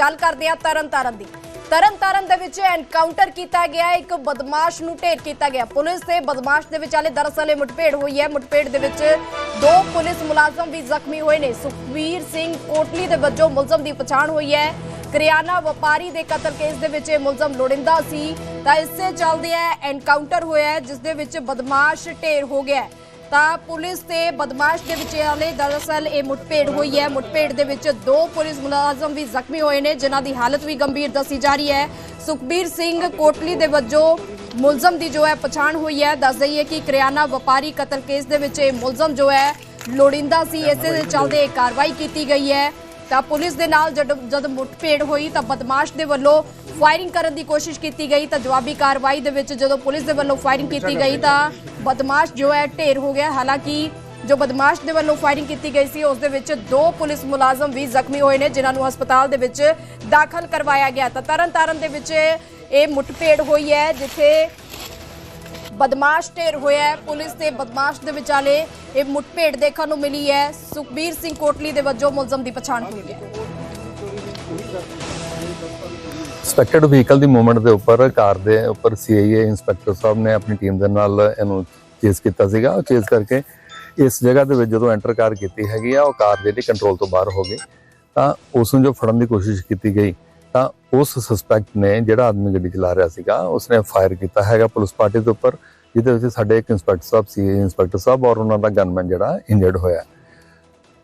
ਗੱਲ ਕਰਦੇ ਹਾਂ ਤਰਨਤਾਰਨ ਦੀ। ਤਰਨਤਾਰਨ ਦੇ ਵਿੱਚ ਐਨਕਾਊਂਟਰ ਕੀਤਾ ਗਿਆ, ਇੱਕ ਬਦਮਾਸ਼ ਨੂੰ ਢੇਰ ਕੀਤਾ ਗਿਆ। ਪੁਲਿਸ ਤੇ ਬਦਮਾਸ਼ ਦੇ ਵਿਚਾਲੇ ਦਰਅਸਲ ਇਹ ਹੋਈ ਹੈ। ਮੁਠਭੇੜ ਦੇ ਵਿੱਚ ਦੋ ਪੁਲਿਸ ਮੁਲਾਜ਼ਮ ਵੀ ਜ਼ਖਮੀ ਹੋਏ ਨੇ। ਸੁਖਵੀਰ ਸਿੰਘ ਕੋਟਲੀ ਦੇ ਵਜੋਂ ਮੁਲਜ਼ਮ ਦੀ ਪਛਾਣ ਹੋਈ ਹੈ। ਕਰਿਆਨਾ ਵਪਾਰੀ ਦੇ ਕਤਲ ਕੇਸ ਦੇ ਵਿੱਚ ਇਹ ਮੁਲਜ਼ਮ ਲੋੜਿੰਦਾ ਸੀ। ਤਾਂ ਇਸੇ ਚੱਲਦੇ ਆ ਐਨਕਾਊਂਟਰ ਹੋਇਆ ਹੈ, ਜਿਸ ਦੇ ਵਿੱਚ ਬਦਮਾਸ਼ ਢੇਰ ਹੋ ਗਿਆ ਤਾਂ ਪੁਲਿਸ ਤੇ ਬਦਮਾਸ਼ ਦੇ ਵਿਚਾਲੇ ਦਰਅਸਲ ਇਹ ਮੁਠਭੇੜ ਹੋਈ ਹੈ। ਮੁਠਭੇੜ ਦੇ ਵਿੱਚ ਦੋ ਪੁਲਿਸ ਮੁਲਾਜ਼ਮ ਵੀ ਜ਼ਖਮੀ ਹੋਏ ਨੇ ਜਿਨ੍ਹਾਂ ਦੀ ਹਾਲਤ ਵੀ ਗੰਭੀਰ ਦੱਸੀ ਜਾ ਰਹੀ ਹੈ। ਸੁਖਬੀਰ ਸਿੰਘ ਕੋਟਲੀ ਦੇ ਵਜੋਂ ਮੁਲਜ਼ਮ ਦੀ ਜੋ ਹੈ ਪਛਾਣ ਹੋਈ ਹੈ। ਦੱਸ ਦਈਏ ਕਿ ਕਰਿਆਨਾ ਵਪਾਰੀ ਕਤਲ ਕੇਸ ਦੇ ਵਿੱਚ ਇਹ ਮੁਲਜ਼ਮ ਜੋ ਹੈ ਲੋੜਿੰਦਾ ਸੀ। ਇਸੇ ਦੇ ਚੱਲਦੇ ਇਹ ਕਾਰਵਾਈ ਕੀਤੀ ਗਈ ਹੈ। ਤਾਂ ਪੁਲਿਸ ਦੇ ਨਾਲ ਜਦ ਜਦ ਮੁੱਠਭੇੜ ਹੋਈ ਤਾਂ ਬਦਮਾਸ਼ ਦੇ ਵੱਲੋਂ ਫਾਇਰਿੰਗ ਕਰਨ ਦੀ ਕੋਸ਼ਿਸ਼ ਕੀਤੀ ਗਈ ਤਾਂ ਜਵਾਬੀ ਕਾਰਵਾਈ ਦੇ ਵਿੱਚ ਜਦੋਂ ਪੁਲਿਸ ਦੇ ਵੱਲੋਂ ਫਾਇਰਿੰਗ ਕੀਤੀ ਗਈ ਤਾਂ ਬਦਮਾਸ਼ ਜੋ ਹੈ ਢੇਰ ਹੋ ਗਿਆ। ਹਾਲਾਂਕਿ ਜੋ ਬਦਮਾਸ਼ ਦੇ ਵੱਲੋਂ ਫਾਇਰਿੰਗ ਕੀਤੀ ਗਈ ਸੀ ਉਸ ਦੇ ਵਿੱਚ ਦੋ ਪੁਲਿਸ ਮੁਲਾਜ਼ਮ ਵੀ ਜ਼ਖਮੀ ਹੋਏ ਨੇ ਜਿਨ੍ਹਾਂ ਨੂੰ ਹਸਪਤਾਲ ਦੇ ਵਿੱਚ ਦਾਖਲ ਕਰਵਾਇਆ ਗਿਆ। ਤਾਂ ਤਰਨਤਾਰਨ ਦੇ ਵਿੱਚ ਇਹ ਮੁੱਠਭੇੜ ਹੋਈ ਹੈ ਜਿੱਥੇ ਬਦਮਾਸ਼ ਢੇਰ ਹੋਇਆ ਹੈ। ਪੁਲਿਸ ਤੇ ਬਦਮਾਸ਼ ਦੇ ਵਿਚਾਲੇ ਇਹ ਮੁੱਠਭੇੜ ਦੇਖਣ ਨੂੰ ਮਿਲੀ ਹੈ। ਸੁਖਬੀਰ ਸਿੰਘ ਕੋਟਲੀ ਦੇ ਵਜੋਂ ਮੁਲਜ਼ਮ ਦੀ ਪਛਾਣ ਹੋਈ ਹੈ। ਸਪੈਕਟਡ ਵਹੀਕਲ ਦੀ ਮੂਵਮੈਂਟ ਦੇ ਉੱਪਰ ਕਾਰ ਦੇ ਉੱਪਰ ਸੀਆਈਏ ਇੰਸਪੈਕਟਰ ਸਾਹਿਬ ਨੇ ਆਪਣੀ ਟੀਮ ਦੇ ਨਾਲ ਇਹਨੂੰ ਚੇਸ ਕੀਤਾ ਸੀਗਾ। ਉਹ ਚੇਸ ਕਰਕੇ ਇਸ ਜਗ੍ਹਾ ਦੇ ਵਿੱਚ ਜਦੋਂ ਐਂਟਰ ਕਾਰ ਕੀਤੀ ਹੈਗੀ ਆ, ਉਹ ਕਾਰ ਜਿਹੜੀ ਕੰਟਰੋਲ ਤੋਂ ਬਾਹਰ ਹੋ ਗਈ। ਤਾਂ ਉਸ ਨੂੰ ਜੋ ਫੜਨ ਦੀ ਕੋਸ਼ਿਸ਼ ਕੀਤੀ ਗਈ, ਤਾਂ ਉਸ ਸਸਪੈਕਟ ਨੇ ਜਿਹੜਾ ਆਦਮੀ ਗੱਡੀ ਚਲਾ ਰਿਹਾ ਸੀਗਾ, ਉਸਨੇ ਫਾਇਰ ਕੀਤਾ ਹੈਗਾ ਪੁਲਿਸ ਪਾਰਟੀ ਦੇ ਉੱਪਰ, ਜਿਹਦੇ ਵਿੱਚ ਸਾਡੇ ਇੱਕ ਇੰਸਪੈਕਟਰ ਸਾਹਿਬ ਸੀਆਈਏ ਇੰਸਪੈਕਟਰ ਸਾਹਿਬ ਔਰ ਉਹਨਾਂ ਦਾ ਗਨਮੈਨ ਜਿਹੜਾ ਇੰਜਰਡ ਹੋਇਆ।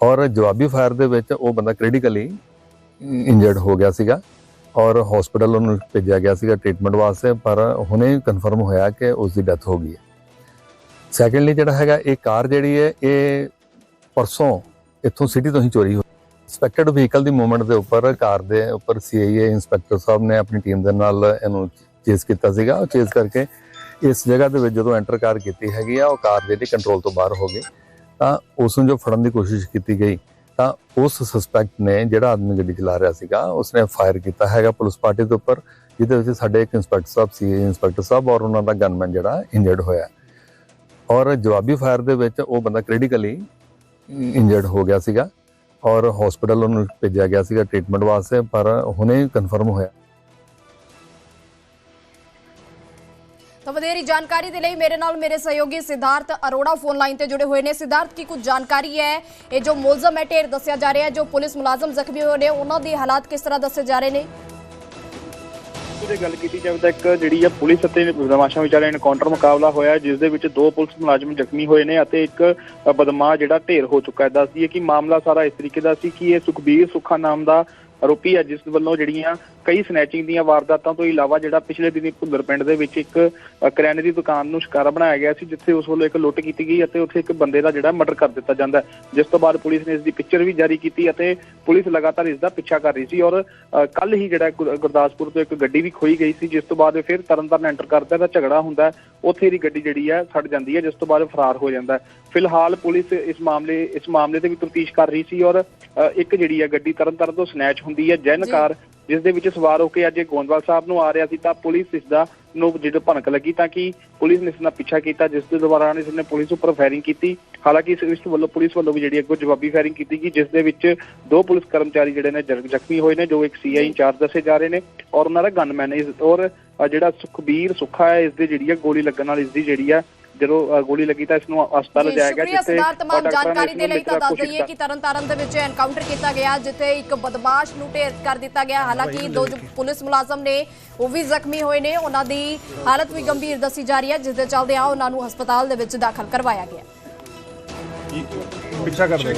ਔਰ ਜਵਾਬੀ ਫਾਇਰ ਦੇ ਵਿੱਚ ਉਹ ਬੰਦਾ ਕ੍ਰਿਟੀਕਲੀ ਇੰਜਰਡ ਹੋ ਗਿਆ ਸੀਗਾ। ਔਰ ਹਸਪੀਟਲ ਉਹਨੂੰ ਭੇਜਿਆ ਗਿਆ ਸੀਗਾ ਟ੍ਰੀਟਮੈਂਟ ਵਾਸਤੇ, ਪਰ ਹੁਣੇ ਕਨਫਰਮ ਹੋਇਆ ਕਿ ਉਸ ਦੀ ਡੈਥ ਹੋ ਗਈ ਹੈ। ਸੈਕੰਡਲੀ ਜਿਹੜਾ ਹੈਗਾ, ਇਹ ਕਾਰ ਜਿਹੜੀ ਹੈ, ਇਹ ਪਰਸੋਂ ਇੱਥੋਂ ਸਿਟੀ ਤੋਂ ਹੀ ਚੋਰੀ ਹੋਈ। ਸਪੈਕਟਡ ਵਹੀਕਲ ਦੀ ਮੂਵਮੈਂਟ ਦੇ ਉੱਪਰ ਕਾਰ ਦੇ ਉੱਪਰ ਸੀਆਈਏ ਇੰਸਪੈਕਟਰ ਸਾਹਿਬ ਨੇ ਆਪਣੀ ਟੀਮ ਦੇ ਨਾਲ ਇਹਨੂੰ ਚੇਸ ਕੀਤਾ ਸੀਗਾ। ਉਹ ਚੇਸ ਕਰਕੇ ਇਸ ਜਗ੍ਹਾ ਦੇ ਵਿੱਚ ਜਦੋਂ ਐਂਟਰ ਕਾਰ ਕੀਤੀ ਹੈਗੀ ਆ, ਉਹ ਕਾਰ ਜਿਹੜੀ ਕੰਟਰੋਲ ਤੋਂ ਬਾਹਰ ਹੋ ਗਈ, ਤਾਂ ਉਸ ਨੂੰ ਜੋ ਫੜਨ ਦੀ ਕੋਸ਼ਿਸ਼ ਕੀਤੀ ਗਈ ਤਾਂ ਉਸ ਸਸਪੈਕਟ ਨੇ ਜਿਹੜਾ ਆਦਮੀ ਗੱਡੀ ਚਲਾ ਰਿਹਾ ਸੀਗਾ, ਉਸਨੇ ਫਾਇਰ ਕੀਤਾ ਹੈਗਾ ਪੁਲਿਸ ਪਾਰਟੀ ਦੇ ਉੱਪਰ, ਜਿਹਦੇ ਵਿੱਚ ਸਾਡੇ ਇੱਕ ਇੰਸਪੈਕਟਰ ਸਾਹਿਬ ਸੀ ਇੰਸਪੈਕਟਰ ਸਾਹਿਬ ਔਰ ਉਹਨਾਂ ਦਾ ਗਨਮੈਨ ਜਿਹੜਾ ਇੰਜਰਡ ਹੋਇਆ ਔਰ ਜਵਾਬੀ ਫਾਇਰ ਦੇ ਵਿੱਚ ਉਹ ਬੰਦਾ ਕ੍ਰਿਟੀਕਲੀ ਇੰਜਰਡ ਹੋ ਗਿਆ ਸੀਗਾ ਔਰ ਹਸਪੀਟਲ ਉਹਨੂੰ ਭੇਜਿਆ ਗਿਆ ਸੀਗਾ ਟ੍ਰੀਟਮੈਂਟ ਵਾਸਤੇ, ਪਰ ਹੁਣੇ ਕਨਫਰਮ ਹੋਇਆ। ਤਾਂ ਵਧੇਰੀ ਜਾਣਕਾਰੀ ਦੇ ਲਈ ਮੇਰੇ ਨਾਲ ਮੇਰੇ ਸਹਿਯੋਗੀ ਸਿਧਾਰਥ ਅਰੋੜਾ ਫੋਨ ਲਾਈਨ ਤੇ ਜੁੜੇ ਹੋਏ ਨੇ। ਸਿਧਾਰਥ, ਕੀ ਕੁਝ ਜਾਣਕਾਰੀ ਹੈ? ਇਹ ਜੋ ਮੁਲਜ਼ਮ ਹੈ, ਢੇਰ ਦੱਸਿਆ ਜਾ ਰਿਹਾ ਹੈ, ਜੋ ਪੁਲਿਸ ਮੁਲਾਜ਼ਮ ਜ਼ਖਮੀ ਹੋਏ ਨੇ, ਉਹਨਾਂ ਦੇ ਹਾਲਾਤ ਕਿਸ ਤਰ੍ਹਾਂ ਦੱਸੇ ਜਾ ਰਹੇ ਨੇ? ਜੇ ਗੱਲ ਕੀਤੀ ਜਾਵੇ ਤਾਂ ਇੱਕ ਜਿਹੜੀ ਆ ਪੁਲਿਸ ਅਤੇ ਬਦਮਾਸ਼ਾਂ ਵਿਚਾਲੇ ਐਨਕਾਊਂਟਰ ਮੁਕਾਬਲਾ ਹੋਇਆ ਜਿਸ ਦੇ ਵਿੱਚ ਦੋ ਪੁਲਿਸ ਮੁਲਾਜ਼ਮ ਜ਼ਖਮੀ ਹੋਏ ਨੇ ਅਤੇ ਇੱਕ ਬਦਮਾਸ਼ ਜਿਹੜਾ ਢੇਰ ਹੋ ਚੁੱਕਾ ਹੈ। ਦੱਸਦੀ ਹੈ ਕਿ ਮਾਮਲਾ ਸਾਰਾ ਇਸ ਤਰੀਕੇ ਦਾ ਸੀ ਕਿ ਇਹ ਸੁਖਬੀਰ ਸੁੱਖਾ ਨਾਮ ਦਾ ਆਰੋਪੀ ਹੈ ਜਿਸ ਵੱਲੋਂ ਜਿਹੜੀਆਂ ਕਈ ਸਨੈਚਿੰਗ ਦੀਆਂ ਵਾਰਦਾਤਾਂ ਤੋਂ ਇਲਾਵਾ ਜਿਹੜਾ ਪਿਛਲੇ ਦਿਨੀ ਭੁੱਲਰ ਪਿੰਡ ਦੇ ਵਿੱਚ ਇੱਕ ਅ, ਕਰਿਆਨੇ ਦੀ ਦੁਕਾਨ ਨੂੰ ਸ਼ਿਕਾਰਾ ਬਣਾਇਆ ਗਿਆ ਸੀ ਜਿੱਥੇ ਉਸ ਵੱਲੋਂ ਇੱਕ ਲੁੱਟ ਕੀਤੀ ਗਈ ਅਤੇ ਉੱਥੇ ਇੱਕ ਬੰਦੇ ਦਾ ਜਿਹੜਾ ਮਰਡਰ ਕਰ ਦਿੱਤਾ ਜਾਂਦਾ ਜਿਸ ਤੋਂ ਬਾਅਦ ਪੁਲਿਸ ਨੇ ਇਸ ਦੀ ਪਿਕਚਰ ਵੀ ਜਾਰੀ ਕੀਤੀ ਅਤੇ ਪੁਲਿਸ ਲਗਾਤਾਰ ਇਸ ਦਾ ਪਿੱਛਾ ਕਰ ਰਹੀ ਸੀ ਔਰ ਕੱਲ ਹੀ ਜਿਹੜਾ ਗੁਰ- ਗੁਰਦਾਸਪੁਰ ਤੋਂ ਇੱਕ ਗੱਡੀ ਵੀ ਖੋਈ ਗਈ ਸੀ ਜਿਸ ਤੋਂ ਬਾਅਦ ਇਹ ਫਿਰ ਤਰਨਤਾਰਨ ਐਂਟਰ ਕਰਦਾ ਤਾਂ ਝਗੜਾ ਹੁੰਦਾ ਉੱਥੇ ਦੀ ਗੱਡੀ ਜਿਹੜੀ ਹੈ ਛੱਡ ਜਾਂਦੀ ਹੈ ਜਿਸ ਤੋਂ ਬਾਅਦ ਫਰਾਰ ਹੋ ਜਾਂਦਾ ਫਿਲਹਾਲ ਪੁਲਿਸ ਇਸ ਮਾਮਲੇ ਇਸ ਮਾਮਲੇ ਤੇ ਵੀ ਤਫਤੀਸ਼ ਕਰ ਰਹੀ ਸੀ ਔਰ ਇੱਕ ਜਿਹੜੀ ਹੈ ਗੱਡੀ ਤਰਨਤਾਰਨ ਤੋਂ ਸਨੈਚ ਹੁੰਦੀ ਹੈ ਜੈਨ। ਕਾਰ ਜਿਸ ਦੇ ਵਿੱਚ ਸਵਾਰ ਹੋ ਕੇ ਅੱਜ ਗੋਂਦਵਾਲ ਸਾਹਿਬ ਨੂੰ ਆ ਰਿਹਾ ਸੀ ਤਾਂ ਪੁਲਿਸ ਇਸ ਦਾ ਨੂੰ ਜਦੋਂ ਭਨਕ ਲੱਗੀ ਤਾਂ ਕਿ ਪੁਲਿਸ ਨੇ ਇਸ ਦਾ ਪਿੱਛਾ ਕੀਤਾ ਜਿਸ ਦੇ ਦੌਰਾਨ ਇਸ ਨੇ ਪੁਲਿਸ ਉੱਪਰ ਫਾਇਰਿੰਗ ਕੀਤੀ ਹਾਲਾਂਕਿ ਇਸ ਇਸ ਵੱਲੋਂ ਪੁਲਿਸ ਵੱਲੋਂ ਵੀ ਜਿਹੜੀ ਅੱਗੋਂ ਜਵਾਬੀ ਫਾਇਰਿੰਗ ਕੀਤੀ ਗਈ ਜਿਸ ਦੇ ਵਿੱਚ ਦੋ ਪੁਲਿਸ ਕਰਮਚਾਰੀ ਜਿਹੜੇ ਨੇ ਜ਼ਖ- ਜ਼ਖਮੀ ਹੋਏ ਨੇ ਜੋ ਇੱਕ ਸੀਆਈ ਇੰਚਾਰਜ ਦੱਸੇ ਜਾ ਰਹੇ ਨੇ ਔਰ ਉਹਨਾਂ ਦਾ ਗਨਮੈਨ ਇਸ ਔਰ ਜਿਹੜਾ ਸੁਖਬੀਰ ਸੁੱਖਾ ਹੈ ਇਸ ਦੀ ਜਿਹੜੀ ਹੈ ਗੋਲੀ ਲੱਗਣ ਨਾਲ ਇਸ ਦੀ ਜਿਹੜੀ ਹੈ ਜਦੋਂ ਗੋਲੀ ਲੱਗੀ ਤਾਂ ਇਸ ਨੂੰ ਹਸਪਤਾਲ ਲਿਜਾਇਆ ਗਿਆ ਸ਼ੁਕਰੀਆ ਸਿਧਾਰਥ ਤਮਾਮ ਜਾਣਕਾਰੀ ਦੇ ਲਈ ਤਾਂ ਦੱਸ ਦਈਏ ਕਿ ਤਰਨਤਾਰਨ ਦੇ ਵਿੱਚ ਐਨਕਾਊਂਟਰ ਕੀਤਾ ਗਿਆ ਜਿੱਥੇ ਇੱਕ ਬਦਮਾਸ਼ ਨੂੰ ਢੇਰ ਕਰ ਦਿੱਤਾ ਗਿਆ। ਹਾਲਾਂਕਿ ਦੋ ਜੋ ਪੁਲਿਸ ਮੁਲਾਜ਼ਮ ਨੇ ਉਹ ਵੀ ਜ਼ਖਮੀ ਹੋਏ ਨੇ। ਉਹਨਾਂ ਦੀ ਹਾਲਤ ਵੀ ਗੰਭੀਰ ਦੱਸੀ ਜਾ ਰਹੀ ਹੈ ਜਿਸ ਦੇ ਚੱਲਦੇ ਆ ਉਹਨਾਂ ਨੂੰ ਹਸਪਤਾਲ ਦੇ ਵਿੱਚ ਦਾਖਲ ਕਰਵਾਇਆ ਗਿਆ। ਪਿੱਛਾ ਕਰਦੇ